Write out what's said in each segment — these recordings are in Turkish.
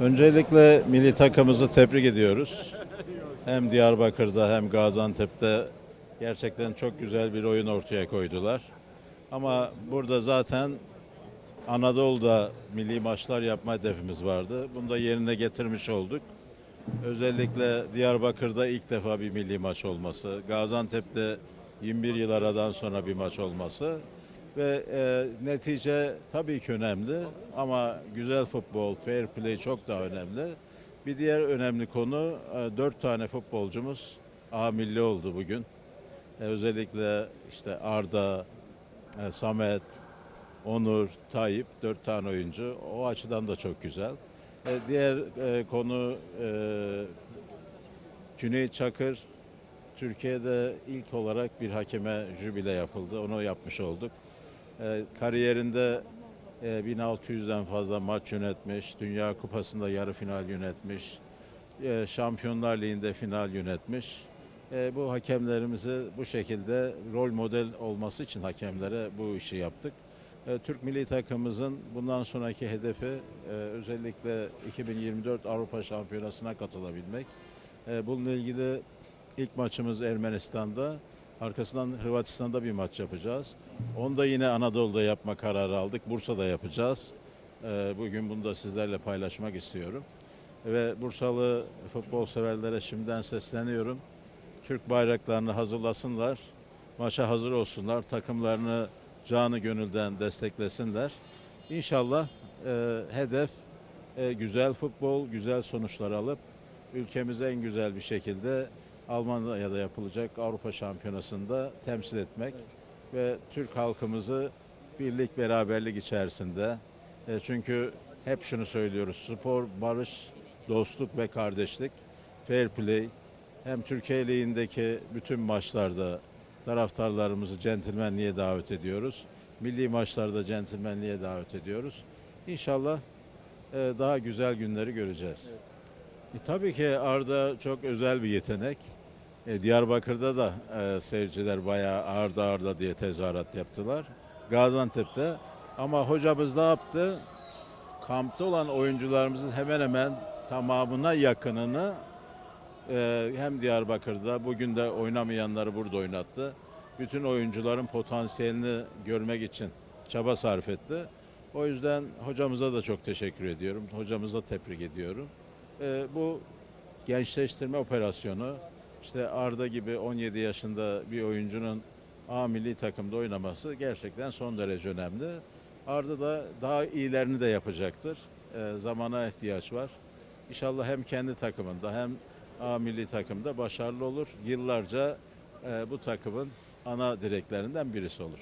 Öncelikle milli takımımızı tebrik ediyoruz. Hem Diyarbakır'da hem Gaziantep'te gerçekten çok güzel bir oyun ortaya koydular. Ama burada zaten Anadolu'da milli maçlar yapma hedefimiz vardı. Bunu da yerine getirmiş olduk. Özellikle Diyarbakır'da ilk defa bir milli maç olması, Gaziantep'te 21 yıl aradan sonra bir maç olması ve e, netice tabii ki önemli ama güzel futbol, fair play çok daha önemli. Bir diğer önemli konu e, 4 tane futbolcumuz A milli oldu bugün. E, özellikle işte Arda, e, Samet, Onur, Tayyip dört tane oyuncu. O açıdan da çok güzel. E, diğer e, konu e, Cüneyt Çakır Türkiye'de ilk olarak bir hakeme jübile yapıldı. Onu yapmış olduk. E, kariyerinde e, 1600'den fazla maç yönetmiş. Dünya Kupası'nda yarı final yönetmiş. E, Şampiyonlar Ligi'nde final yönetmiş. E, bu hakemlerimizi bu şekilde rol model olması için hakemlere bu işi yaptık. E, Türk milli takımımızın bundan sonraki hedefi e, özellikle 2024 Avrupa Şampiyonası'na katılabilmek. E, bununla ilgili ilk maçımız Ermenistan'da. Arkasından Hırvatistan'da bir maç yapacağız. Onu da yine Anadolu'da yapma kararı aldık. Bursa'da yapacağız. E, bugün bunu da sizlerle paylaşmak istiyorum. Ve Bursalı futbol severlere şimdiden sesleniyorum. Türk bayraklarını hazırlasınlar. Maça hazır olsunlar. Takımlarını canı gönülden desteklesinler. İnşallah e, hedef e, güzel futbol, güzel sonuçlar alıp ülkemizi en güzel bir şekilde Almanya'da yapılacak Avrupa Şampiyonası'nda temsil etmek ve Türk halkımızı birlik beraberlik içerisinde e, çünkü hep şunu söylüyoruz spor, barış, dostluk ve kardeşlik, fair play hem Türkiye Ligi'ndeki bütün maçlarda taraftarlarımızı centilmenliğe davet ediyoruz. Milli maçlarda centilmenliğe davet ediyoruz. İnşallah e, daha güzel günleri göreceğiz. E, tabii ki Arda çok özel bir yetenek. E, Diyarbakır'da da e, seyirciler bayağı Arda Arda diye tezahürat yaptılar. Gaziantep'te. Ama hocamız ne yaptı? Kampta olan oyuncularımızın hemen hemen tamamına yakınını ee, hem Diyarbakır'da bugün de oynamayanları burada oynattı. Bütün oyuncuların potansiyelini görmek için çaba sarf etti. O yüzden hocamıza da çok teşekkür ediyorum. Hocamıza tebrik ediyorum. Ee, bu gençleştirme operasyonu işte Arda gibi 17 yaşında bir oyuncunun A milli takımda oynaması gerçekten son derece önemli. Arda da daha iyilerini de yapacaktır. Ee, zamana ihtiyaç var. İnşallah hem kendi takımında hem A milli takımda başarılı olur. Yıllarca e, bu takımın ana direklerinden birisi olur.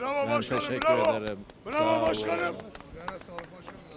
Bravo Ben başkanım, teşekkür bravo. ederim. Bravo Sağ olun. başkanım. Sağlık başkanım.